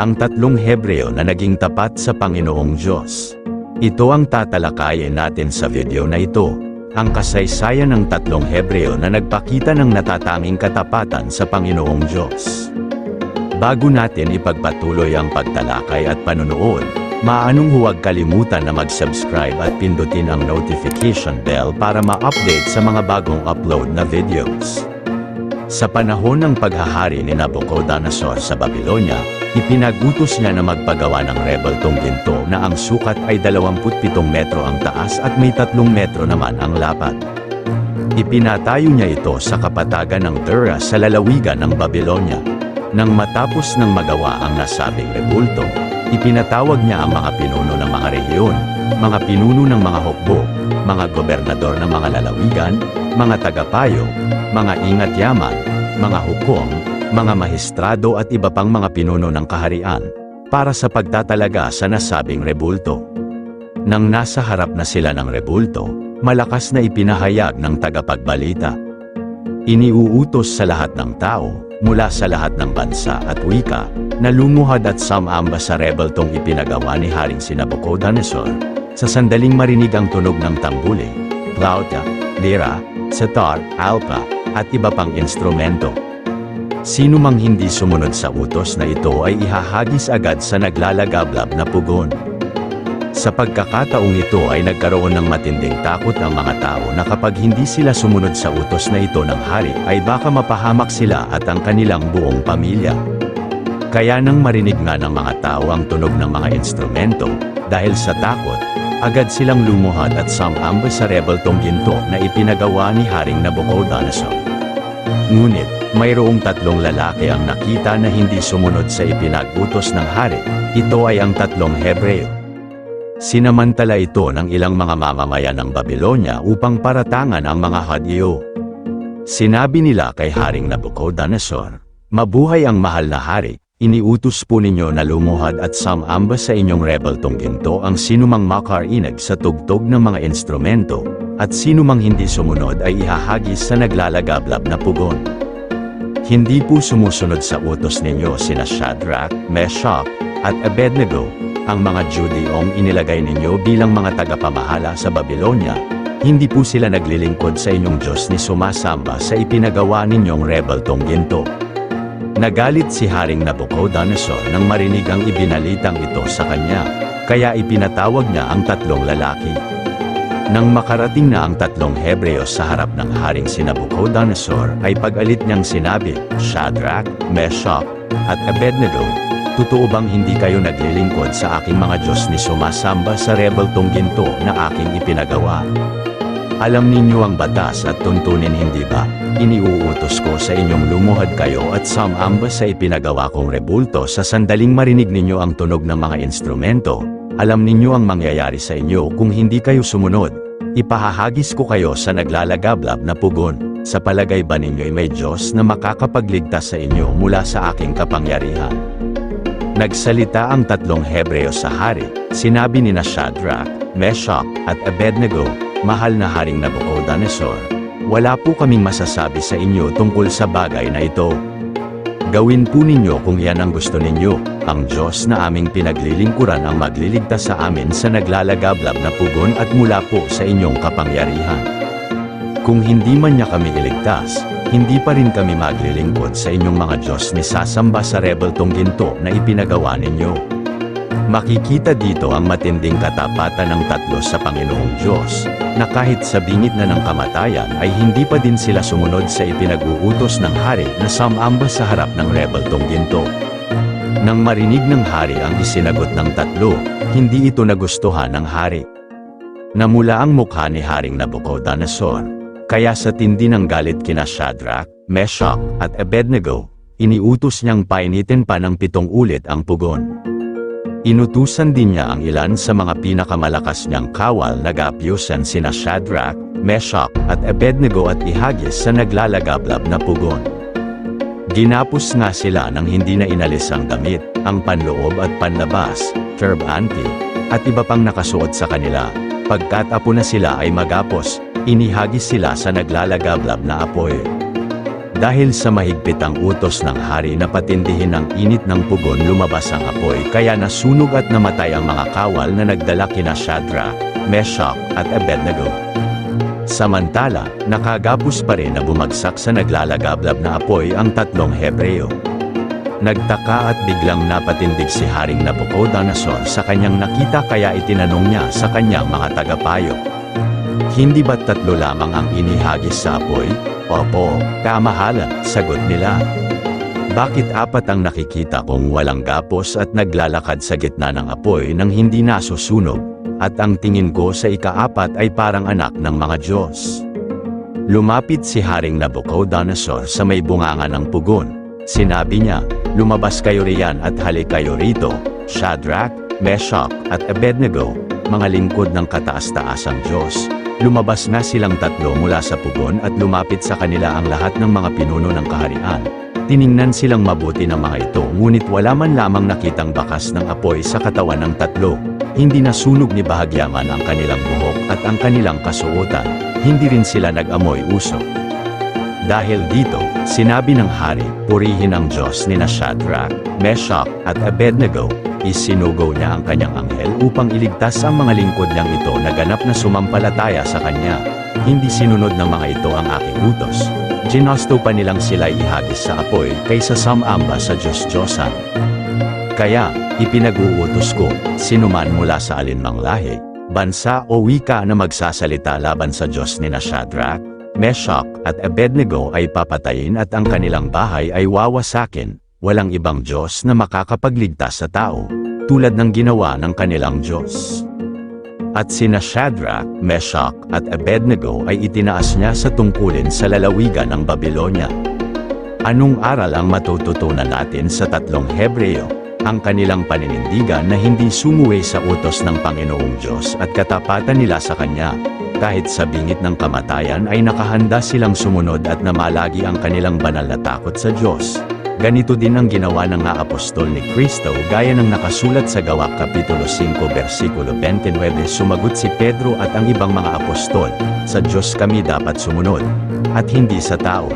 ang tatlong Hebreo na naging tapat sa Panginoong Diyos. Ito ang tatalakayin natin sa video na ito, ang kasaysayan ng tatlong Hebreo na nagpakita ng natatanging katapatan sa Panginoong Diyos. Bago natin ipagpatuloy ang pagtalakay at panunood, maanong huwag kalimutan na mag-subscribe at pindutin ang notification bell para ma-update sa mga bagong upload na videos. Sa panahon ng paghahari ni Nabucodonosor sa Babylonia, ipinagutos niya na magpagawa ng rebeltong ginto na ang sukat ay 27 metro ang taas at may 3 metro naman ang lapad. Ipinatayo niya ito sa kapatagan ng Dura sa lalawigan ng Babylonia. Nang matapos ng magawa ang nasabing rebulto, ipinatawag niya ang mga pinuno ng mga rehiyon, mga pinuno ng mga hukbo, mga gobernador ng mga lalawigan, mga tagapayo, mga ingat yaman, mga hukom, mga mahistrado at iba pang mga pinuno ng kaharian, para sa pagtatalaga sa nasabing rebulto. Nang nasa harap na sila ng rebulto, malakas na ipinahayag ng tagapagbalita. Iniuutos sa lahat ng tao, mula sa lahat ng bansa at wika, na lumuhad at samamba sa rebeltong ipinagawa ni Haring Sinabucodonosor, sa sandaling marinig ang tunog ng tambuli, flauta, lira, sitar, alpa, at iba pang instrumento. Sino mang hindi sumunod sa utos na ito ay ihahagis agad sa naglalagablab na pugon. Sa pagkakataong ito ay nagkaroon ng matinding takot ang mga tao na kapag hindi sila sumunod sa utos na ito ng hari ay baka mapahamak sila at ang kanilang buong pamilya. Kaya nang marinig nga ng mga tao ang tunog ng mga instrumento, dahil sa takot, agad silang lumuhad at samamba sa rebeltong ginto na ipinagawa ni Haring Nabucodonosor. Ngunit, mayroong tatlong lalaki ang nakita na hindi sumunod sa ipinagutos ng hari, ito ay ang tatlong Hebreo. Sinamantala ito ng ilang mga mamamayan ng Babylonia upang paratangan ang mga hadyo. Sinabi nila kay Haring Nabucodonosor, Mabuhay ang mahal na hari, iniutos po ninyo na lumuhad at samamba sa inyong rebeltong ginto ang sinumang makarinig sa tugtog ng mga instrumento, at sinumang hindi sumunod ay ihahagis sa naglalagablab na pugon. Hindi po sumusunod sa utos ninyo sina Shadrach, Meshach, at Abednego, ang mga Judeong inilagay ninyo bilang mga tagapamahala sa Babylonia, hindi po sila naglilingkod sa inyong Diyos ni sumasamba sa ipinagawa ninyong rebeltong ginto. Nagalit si Haring Nabucodonosor nang marinig ang ibinalitang ito sa kanya, kaya ipinatawag niya ang tatlong lalaki. Nang makarating na ang tatlong Hebreo sa harap ng Haring si Nabucodonosor ay pag-alit niyang sinabi, Shadrach, Meshach, at Abednego, Totoo bang hindi kayo naglilingkod sa aking mga Diyos ni sumasamba sa rebeltong ginto na aking ipinagawa? Alam ninyo ang batas at tuntunin hindi ba? Iniuutos ko sa inyong lumuhad kayo at samamba sa ipinagawa kong rebulto sa sandaling marinig ninyo ang tunog ng mga instrumento. Alam ninyo ang mangyayari sa inyo kung hindi kayo sumunod. Ipahahagis ko kayo sa naglalagablab na pugon. Sa palagay ba ninyo'y may Diyos na makakapagligtas sa inyo mula sa aking kapangyarihan? Nagsalita ang tatlong Hebreo sa hari, sinabi ni na Shadrach, Meshach, at Abednego, Mahal na Haring Nabucodonosor, wala po kaming masasabi sa inyo tungkol sa bagay na ito. Gawin po ninyo kung yan ang gusto ninyo, ang Diyos na aming pinaglilingkuran ang magliligtas sa amin sa naglalagablab na pugon at mula po sa inyong kapangyarihan. Kung hindi man niya kami iligtas, hindi pa rin kami maglilingkod sa inyong mga Diyos ni sasamba sa rebeltong ginto na ipinagawa ninyo. Makikita dito ang matinding katapatan ng tatlo sa Panginoong Diyos, na kahit sa bingit na ng kamatayan ay hindi pa din sila sumunod sa ipinag-uutos ng hari na samamba sa harap ng rebeltong ginto. Nang marinig ng hari ang isinagot ng tatlo, hindi ito nagustuhan ng hari. Namula ang mukha ni Haring Nabucodonosor, kaya sa tindi ng galit kina Shadrach, Meshach, at Abednego, iniutos niyang painitin pa ng pitong ulit ang pugon. Inutusan din niya ang ilan sa mga pinakamalakas niyang kawal na gapyusan sina Shadrach, Meshach, at Abednego at ihagis sa naglalagablab na pugon. Ginapos nga sila nang hindi na inalis ang damit, ang panloob at panlabas, turbante, at iba pang nakasuot sa kanila. Pagkat apo na sila ay magapos, inihagis sila sa naglalagablab na apoy. Dahil sa mahigpit ang utos ng hari na patindihin ang init ng pugon lumabas ang apoy kaya nasunog at namatay ang mga kawal na nagdala kina Shadrach, Meshach at Abednego. Samantala, nakagapos pa rin na bumagsak sa naglalagablab na apoy ang tatlong Hebreo. Nagtaka at biglang napatindig si Haring Nabucodonosor sa kanyang nakita kaya itinanong niya sa kanyang mga tagapayo. Hindi ba't tatlo lamang ang inihagis sa apoy? Opo, kamahalan, sagot nila. Bakit apat ang nakikita kong walang gapos at naglalakad sa gitna ng apoy nang hindi nasusunog, at ang tingin ko sa ikaapat ay parang anak ng mga Diyos. Lumapit si Haring Nabucodonosor sa may bunganga ng pugon. Sinabi niya, lumabas kayo riyan at halik kayo rito, Shadrach, Meshach at Abednego, mga lingkod ng kataas-taasang Diyos. Lumabas na silang tatlo mula sa pugon at lumapit sa kanila ang lahat ng mga pinuno ng kaharian. Tiningnan silang mabuti ng mga ito ngunit wala man lamang nakitang bakas ng apoy sa katawan ng tatlo. Hindi nasunog ni Bahagyaman ang kanilang buhok at ang kanilang kasuotan. Hindi rin sila nag-amoy usok. Dahil dito, sinabi ng hari, purihin ang Diyos ni Shadrach, Meshach at Abednego, isinugo niya ang kanyang anghel upang iligtas ang mga lingkod niyang ito na ganap na sumampalataya sa kanya. Hindi sinunod ng mga ito ang aking utos. Ginasto pa nilang sila ihagis sa apoy kaysa samamba sa Diyos-Diyosan. Kaya, ipinag-uutos ko, sinuman mula sa alinmang lahi, bansa o wika na magsasalita laban sa Diyos ni Shadrach, Meshach at Abednego ay papatayin at ang kanilang bahay ay wawasakin, walang ibang Diyos na makakapagligtas sa tao, tulad ng ginawa ng kanilang Diyos. At sina Shadrach, Meshach at Abednego ay itinaas niya sa tungkulin sa lalawigan ng Babylonia. Anong aral ang matututunan natin sa tatlong Hebreo? Ang kanilang paninindigan na hindi sumuwi sa utos ng Panginoong Diyos at katapatan nila sa Kanya. Kahit sa bingit ng kamatayan ay nakahanda silang sumunod at namalagi ang kanilang banal na takot sa Diyos. Ganito din ang ginawa ng nga apostol ni Kristo gaya ng nakasulat sa Gawa Kapitulo 5 versikulo 29 sumagot si Pedro at ang ibang mga apostol, sa Diyos kami dapat sumunod, at hindi sa tao.